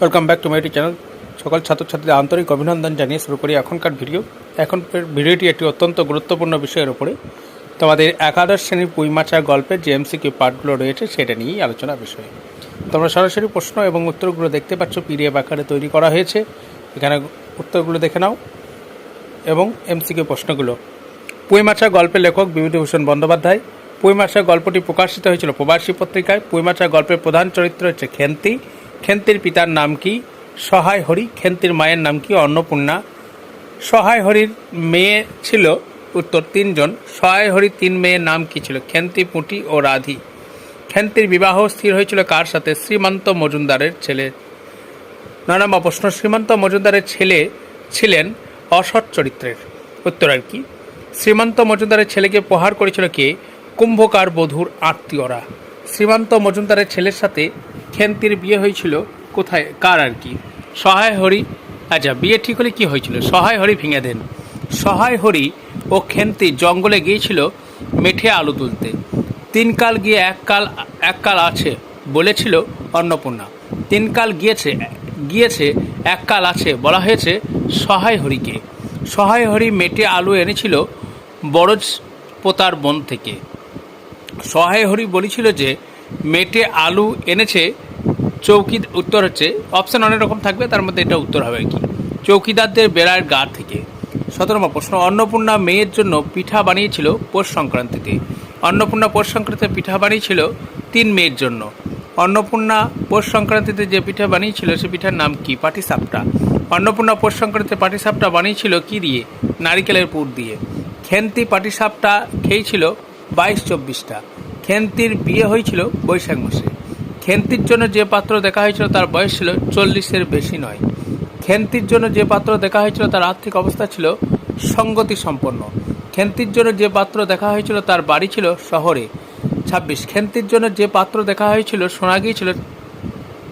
Welcome back to my channel সকল ছাত্রছাত্রীদের আন্তরিক অভিনন্দন জানিয়ে শুরু করি এখনকার ভিডিও। এখন ভিডিওটি একটি অত্যন্ত গুরুত্বপূর্ণ বিষয়ের উপরে। তোমাদের একাদশ শ্রেণির পুইমাচা গল্পের যে এমসিকিউ পার্টগুলো রয়েছে সেটা নিয়েই আলোচনা বিষয়। তোমরা সরাসরি প্রশ্ন এবং উত্তরগুলো দেখতে পাচ্ছ পিডিএফ আকারে তৈরি করা হয়েছে। এখানে উত্তরগুলো দেখে নাও এবং এমসিকিউ প্রশ্নগুলো। পুইমাচা গল্পের লেখক বিভূতিভূষণ বন্দ্যোপাধ্যায়। পুইমাচা গল্পটি প্রকাশিত হয়েছিল প্রবাসী পত্রিকায়। পুইমাচা গল্পের প্রধান চরিত্র হচ্ছে খেন্তি। খেন্তির পিতার নাম কি? সহায় হরি, খেন্তির মায়ের নাম কি? অন্নপূর্ণা। সহায় হরির মেয়ে ছিল, উত্তর তিনজন। সহায় হরি তিন মেয়ের নাম কি ছিল? খেন্তি, পুঁটি ও রাধি। খেন্তির বিবাহ স্থির হয়েছিল কার সাথে? শ্রীমন্ত মজুমদারের ছেলে। নয় নম্বর প্রশ্ন। শ্রীমন্ত মজুমদারের ছেলে ছিলেন অসৎ চরিত্রের। উত্তর আর কি? শ্রীমন্ত মজুমদারের ছেলেকে প্রহার করেছিল কে? কুম্ভকার বধূর আত্মীয়রা। শ্রীমন্ত মজুমদারের ছেলের সাথে খেন্তির বিয়ে হয়েছিল। কোথায়? কার আর কি? সহায় হরি। আচ্ছা বিয়ে ঠিক হলে কী হয়েছিল? সহায় হরি ভেঙে দেন। সহায় হরি ও খেন্তি জঙ্গলে গিয়েছিল মেঠে আলু তুলতে। তিন কাল গিয়ে এক কাল এক কাল আছে বলেছিল অন্নপূর্ণা। তিন কাল গিয়েছে গিয়েছে, এক কাল আছে বলা হয়েছে সহায় হরিকে। সহায় হরি মেটে আলু এনেছিল বড়জ পোতার বন থেকে। সহায় হরি বলেছিল যে, মেটে আলু এনেছে চৌকি উত্তর হচ্ছে অপশান অনেক রকম থাকবে, তার মধ্যে এটা উত্তর হবে কি? চৌকিদারদের বেড়ার গা থেকে। সতেরো প্রশ্ন, অন্নপূর্ণা মেয়ের জন্য পিঠা বানিয়েছিল পৌষ সংক্রান্তিতে। অন্নপূর্ণা পৌষ সংক্রান্তিতে পিঠা বানিয়েছিল তিন মেয়ের জন্য। অন্নপূর্ণা পৌষ সংক্রান্তিতে যে পিঠা বানিয়েছিল, সে পিঠার নাম কি? পাটিসাপটা। অন্নপূর্ণা পৌষ সংক্রান্তিতে পাটিসাপটা বানিয়েছিল কি দিয়ে? নারিকেলের পুর দিয়ে। খেন্তি পাটিসাপটা খেয়েছিল বাইশ চব্বিশটা খেন্তির বিয়ে হয়েছিল বৈশাখ মাসে। খেন্তির জন্য যে পাত্র দেখা হয়েছিল তার বয়স ছিল চল্লিশের বেশি নয়। খেন্তির জন্য যে পাত্র দেখা হয়েছিল তার আর্থিক অবস্থা ছিল সঙ্গতি সম্পন্ন খেন্তির জন্য যে পাত্র দেখা হয়েছিল তার বাড়ি ছিল শহরে। ছাব্বিশ, খেন্তির জন্য যে পাত্র দেখা হয়েছিল শোনা গিয়েছিল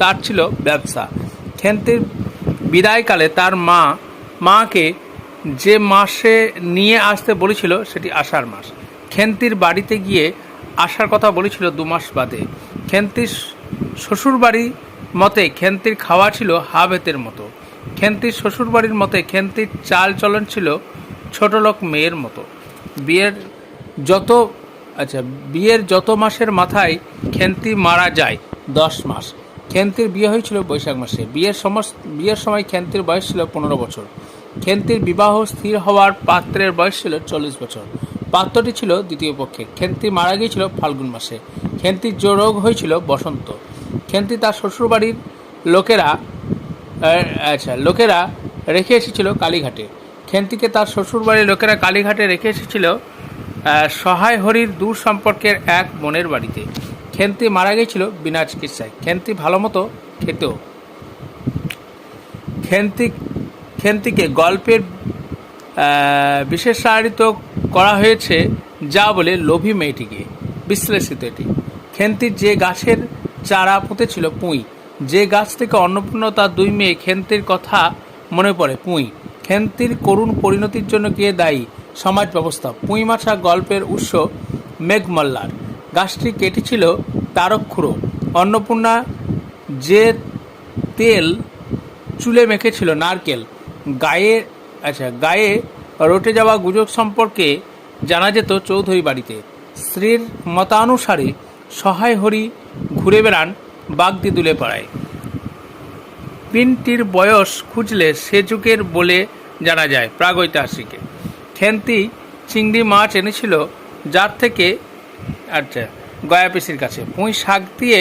তার ছিল ব্যবসা। খেন্তির বিদায়কালে তার মা, মাকে যে মাসে নিয়ে আসতে বলেছিল সেটি আষাঢ় মাস। খেন্তির বাড়িতে গিয়ে আসার কথা বলেছিল দু মাস বাদে। খেন্তির শ্বশুরবাড়ি মতে খেন্তির খাওয়া ছিল হাবেতের মতো। খেন্তির শ্বশুরবাড়ির মতে খেন্তির চাল চলন ছিল ছোটলোক মেয়ের মতো। বিয়ের যত আচ্ছা বিয়ের যত মাসের মাথায় খেন্তি মারা যায়, দশ মাস। খেন্তির বিয়ে হয়েছিল বৈশাখ মাসে। বিয়ের সমস্ত বিয়ের সময় খেন্তির বয়স ছিল পনেরো বছর। খেন্তির বিবাহ স্থির হওয়ার পাত্রের বয়স ছিল চল্লিশ বছর। পাত্রটি ছিল দ্বিতীয় পক্ষে। খেন্তি মারা গিয়েছিল ফাল্গুন মাসে। খেন্তির রোগ হয়েছিল বসন্ত। খেন্তি তার শ্বশুরবাড়ির লোকেরা আচ্ছা লোকেরা রেখে এসেছিল কালীঘাটে। খেন্তিকে তার শ্বশুরবাড়ির লোকেরা কালীঘাটে রেখে এসেছিল সহায় হরির দূর সম্পর্কের এক বোনের বাড়িতে। খেন্তি মারা গিয়েছিল বিনা চিকিৎসায়। খেন্তি ভালো মতো খেতেও। খেন্তি, খেন্তিকে গল্পের বিশেষায়িত করা হয়েছে যা বলে লোভী মেয়েটিকে। বিশ্লেষিত এটি। খেন্তির যে গাছের চারা পুঁতেছিল পুঁই, যে গাছ থেকে অন্নপূর্ণা তার দুই মেয়ে খেন্তির কথা মনে পড়ে পুঁই। খেন্তির করুণ পরিণতির জন্য কে দায়ী সমাজ ব্যবস্থা। পুঁই মাছা গল্পের উৎস মেঘমল্লার। গাছটি কেটেছিল তারক্ষুরো অন্নপূর্ণা যে তেল চুলে মেখেছিল নারকেল, গায়ে আচ্ছা গায়ে রটে যাওয়া গুজব সম্পর্কে জানা যেত চৌধুরী বাড়িতে। স্ত্রীর মতানুসারে সহায় হরি ঘুরে বেড়ান বাগদি দুলে পাড়ায় পিনটির বয়স খুঁজলে সে যুগের বলে জানা যায় প্রাগৈতিহাসিকে। খেন্তি চিংড়ি মাছ এনেছিল যার থেকে আচ্ছা গয়া পিসির কাছে। পুঁই শাক দিয়ে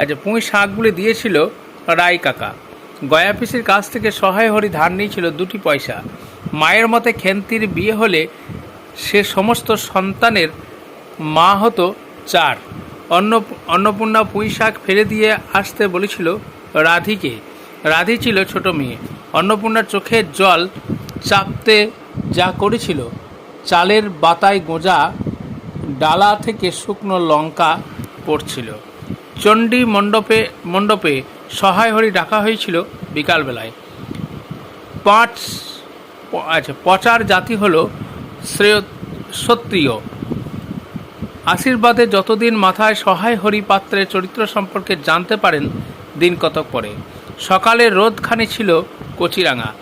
আচ্ছা পুঁই শাকগুলি দিয়েছিল রায় কাকা গয়া পিসির কাছ থেকে সহায় হরি ধার নিয়েছিল দুটি পয়সা। মায়ের মতে খেন্তির বিয়ে হলে সে সমস্ত সন্তানের মা হতো চার। অন্ন অন্নপূর্ণা পুঁই শাক ফেলে দিয়ে আসতে বলেছিল রাধিকে। রাধি ছিল ছোট মেয়ে। অন্নপূর্ণার চোখের জল চাপতে যা করেছিল, চালের বাতায় গোঁজা ডালা থেকে শুকনো লঙ্কা পড়ছিল। চণ্ডী মণ্ডপে মণ্ডপে সহায় হরি ডাকা হয়েছিল বিকালবেলায়। পাঁচ আচ্ছা পচার জাতি হলো শ্রেয় ক্ষত্রিয় আশীর্বাদে যতদিন মাথায় সহায় হরি পাত্রের চরিত্র সম্পর্কে জানতে পারেন, দিন কতক পরে। সকালে রোদখানি ছিল কচিরাঙা।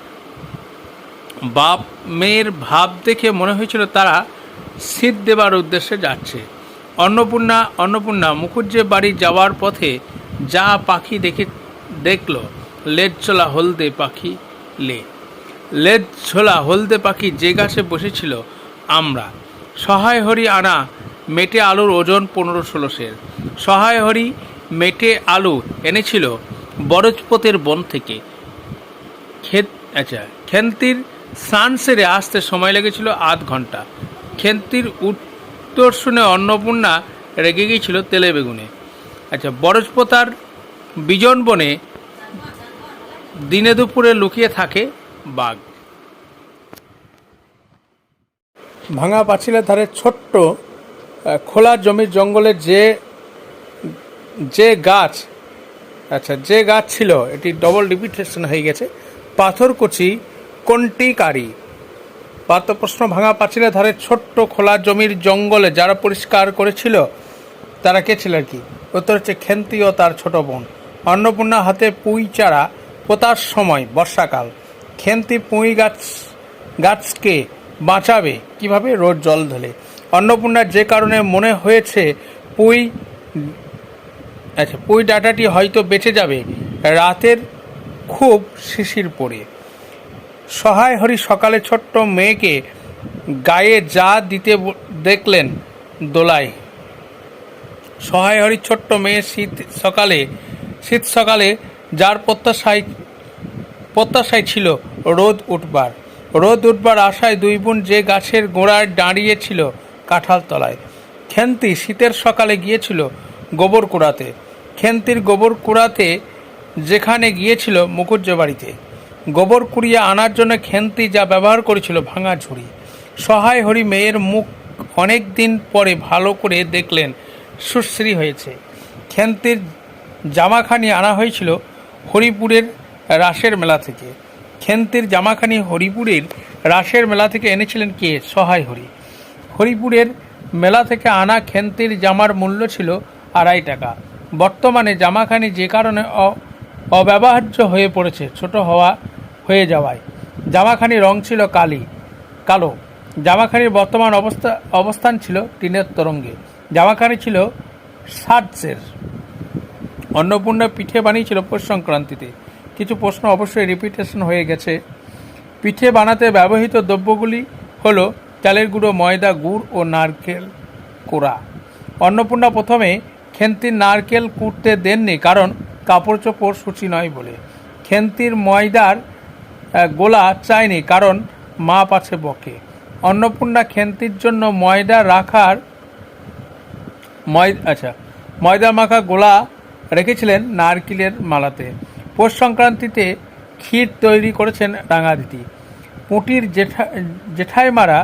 বাপ, মেয়ের ভাব দেখে মনে হয়েছিল তারা শীত দেবার উদ্দেশ্যে যাচ্ছে। অন্নপূর্ণা অন্নপূর্ণা মুখুজ্জে বাড়ি যাওয়ার পথে যা পাখি দেখে, দেখল, লেজ চলা হলদে পাখি লে। লেজ ছোলা হলদে পাখি যে গাছে বসেছিল, আমরা। সহায় হরি আনা, মেটে আলুর ওজন পনেরো ষোলো সের। সহায় হরি মেটে আলু এনেছিল বরজপতের বন থেকে। ক্ষেত আচ্ছা খেন্তির স্নান সেরে আসতে সময় লেগেছিল আধ ঘণ্টা। খেন্তির উত্তর শুনে অন্নপূর্ণা রেগে গিয়েছিল তেলে বেগুনে। আচ্ছা বরজপতার বিজন বনে দিনে দুপুরে লুকিয়ে থাকে বাঘ। ভাঙা পাঁচিলের ধারে ছোট্ট খোলা জমির জঙ্গলে যে যে গাছ আচ্ছা যে গাছ ছিল, এটি ডবল ডিপিটেশন হয়ে গেছে। পাথরকুচি কোনটি কারি প্রশ্ন ভাঙা পাঁচিলের ধারে ছোট্ট, খোলা জমির জঙ্গলে যারা পরিষ্কার করেছিল, তারা কে ছিল আর কি? উত্তর হচ্ছে খেন্তি ও তার ছোট বোন। অন্নপূর্ণা হাতে পুঁই চারা পোতার সময়, বর্ষাকাল। খেন্তি পুঁই গাছ, গাছকে বাঁচাবে। কীভাবে? রোদ, জল, ধলে। অন্নপূর্ণার যে কারণে মনে হয়েছে পুঁই আচ্ছা পুঁই ডাটাটি হয়তো বেঁচে যাবে। রাতের খুব শিশির পড়ে। সহায় হরি সকালে ছোট্ট মেয়েকে গায়ে যা দিতে দেখলেন দোলায়। সহায় হরি ছোট্ট মেয়ে শীত সকালে শীত সকালে যার প্রত্যাশায় প্রত্যাশায় ছিল রোদ উঠবার। রোদ উঠবার আশায় দুই বোন যে গাছের গোড়ায় দাঁড়িয়েছিল কাঁঠাল তলায় খেন্তি শীতের সকালে গিয়েছিল গোবর কুড়াতে। খেন্তির গোবর কুড়াতে যেখানে গিয়েছিল মুকুজ্জ বাড়িতে গোবর কুড়িয়ে আনার জন্য খেন্তি যা ব্যবহার করেছিল ভাঙা ঝুড়ি। সহায় হরি মেয়ের মুখ অনেক দিন পরে ভালো করে দেখলেন, সুশ্রী হয়েছে। খেন্তির জামাখানি আনা হয়েছিল হরিপুরের রাসের মেলা থেকে। খেন্তির জামাখানি হরিপুরের রাসের মেলা থেকে এনেছিলেন কে? সহায় হরি। হরিপুরের মেলা থেকে আনা খেন্তির জামার মূল্য ছিল আড়াই টাকা। বর্তমানে জামাখানি যে কারণে অব্যবহার্য হয়ে পড়েছে, ছোট হওয়া, হয়ে যাওয়ায়। জামাখানি রং ছিল কালি, কালো। জামাখানির বর্তমান অবস্থা, অবস্থান ছিল টিনের তরঙ্গে। জামাখানি ছিল সার্চের অন্নপূর্ণা পিঠে বানিয়েছিল পৌষ সংক্রান্তিতে। কিছু প্রশ্ন অবশ্যই রিপিটেশন হয়ে গেছে। পিঠে বানাতে ব্যবহৃত দ্রব্যগুলি হলো চালের গুঁড়ো, ময়দা, গুড় ও নারকেল কোড়া। অন্নপূর্ণা প্রথমে খেন্তির নারকেল কুটতে দেননি কারণ কাপড় চোপড় সূচি নয় বলে। খেন্তির ময়দার গোলা চায়নি কারণ মা পাছে বকে। অন্নপূর্ণা খেন্তির জন্য ময়দা রাখার, ময় আচ্ছা ময়দা মাখা গোলা রেখেছিলেন নারকেলের মালাতে। পৌষ সংক্রান্তিতে ক্ষীর তৈরি করেছেন রাঙাদিতি পুঁটির জেঠা জেঠাইমারা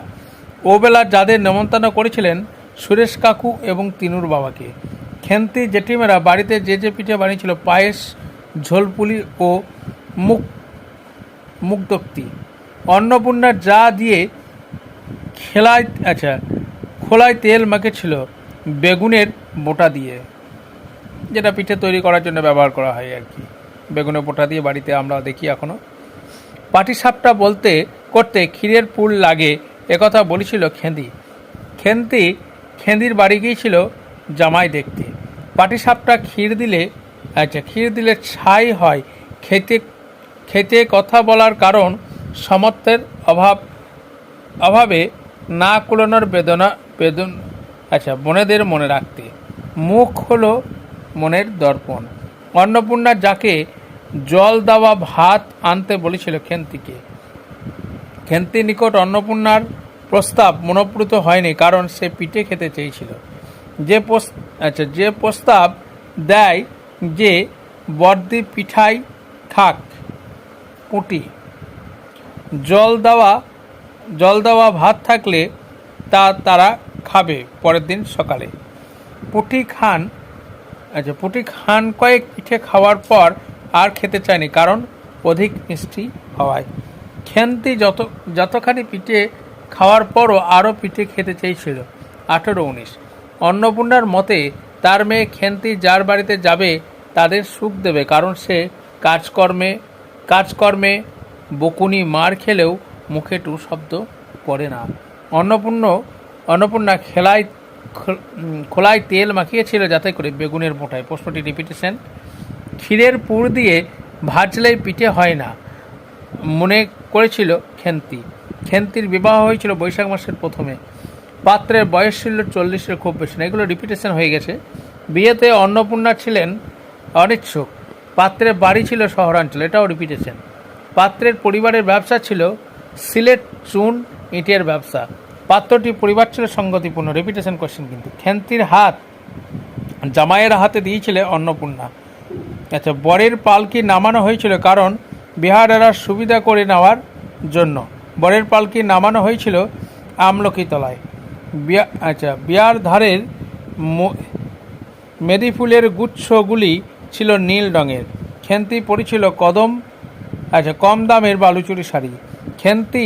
ওবেলা যাদের নেমন্তন্ন করেছিলেন, সুরেশ কাকু এবং তিনুর বাবাকে। খেন্তি জেঠিমারা বাড়িতে যে যে পিঠে বানিয়েছিল, পায়েস, ঝোলপুলি ও মুখ মুগ্ধক্তি অন্নপূর্ণার যা দিয়ে খেলায় আচ্ছা খোলায় তেল মাখেছিল বেগুনের বোটা দিয়ে, যেটা পিঠে তৈরি করার জন্য ব্যবহার করা হয় আর কি। বেগুনের পোটা দিয়ে বাড়িতে আমরা দেখি এখনও পাটিসাপটা বলতে করতে ক্ষীরের পুল লাগে একথা বলেছিল খেন্দি। খেন্তি, খেন্দির বাড়ি গিয়েছিল জামাই দেখতে। পাটিসাপটা ক্ষীর দিলে আচ্ছা ক্ষীর দিলে ছাই হয়। খেতে খেতে কথা বলার কারণ সমর্থের অভাব, অভাবে না কুলানোর বেদনা, বেদন আচ্ছা বনেদের মনে রাখতে। মুখ হলো মনের দর্পণ। অন্নপূর্ণা যাকে জল দেওয়া ভাত আনতে বলেছিল খেন্তিকে। খেন্তির নিকট অন্নপূর্ণার প্রস্তাব মনোপ্রুত হয়নি, কারণ সে পিঠে খেতে চেয়েছিল। যে আচ্ছা যে প্রস্তাব দেয় যে বর্দি পিঠাই খাক পুটি জল দেওয়া জল দেওয়া ভাত থাকলে তা তারা খাবে পরের দিন সকালে। পুটি খান আচ্ছা পুটি খান কয়েক পিঠে খাওয়ার পর আর খেতে চায়নি, কারণ অধিক মিষ্টি হওয়ায়। খেন্তি যত, যতখানি পিঠে খাওয়ার পরও আরও পিঠে খেতে চেয়েছিল। আঠেরো উনিশ। অন্নপূর্ণার মতে, তার মেয়ে খেন্তি যার বাড়িতে যাবে, তাদের সুখ দেবে, কারণ সে কাজকর্মে কাজকর্মে বকুনি মার খেলেও মুখে টু শব্দ পড়ে না। অন্নপূর্ণ, অন্নপূর্ণা খেলায় খোলায় তেল মাখিয়েছিল যাতে করে বেগুনের মোটায়। প্রশ্নটি রিপিটেশন ক্ষীরের পুর দিয়ে ভাজলেই পিঠে হয় না, মনে করেছিল খেন্তি। খেন্তির বিবাহ হয়েছিল বৈশাখ মাসের প্রথমে। পাত্রের বয়স ছিল চল্লিশের খুব বেশি না। এগুলো রিপিটেশন হয়ে গেছে। বিয়েতে অন্নপূর্ণা ছিলেন অনিচ্ছুক। পাত্রের বাড়ি ছিল শহরাঞ্চল, এটাও রিপিটেশন পাত্রের পরিবারের ব্যবসা ছিল সিলেট চুন, ইটের ব্যবসা। পাত্রটি পরিবার ছিল সঙ্গতিপূর্ণ। রেপিটেশন কোশ্চেন কিন্তু। খেন্তির হাত জামাইয়ের হাতে দিয়েছিলে অন্নপূর্ণা। আচ্ছা বরের পালকি নামানো হয়েছিল? কারণ বিহারেরা সুবিধা করে নেওয়ার জন্য। বরের পালকি নামানো হয়েছিল? আমলকি তলায় বিয়া আচ্ছা বিয়ার ধারের মেদি ফুলের গুচ্ছগুলি ছিল নীল রঙের। খেন্তি পড়েছিল কদম আচ্ছা কম দামের বালুচুরি শাড়ি। খেন্তি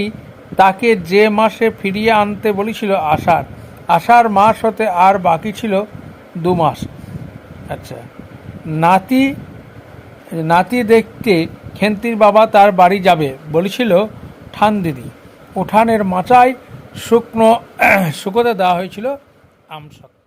তাকে যে মাসে ফিরিয়ে আনতে বলেছিল আষাঢ় আষাঢ় মাস হতে আর বাকি ছিল দু মাস। আচ্ছা নাতি নাতি দেখতে খেন্তির বাবা তার বাড়ি যাবে বলেছিল ঠান দিদি উঠানের মাচায় শুকনো, শুকোতে দেওয়া হয়েছিল আমসত্ব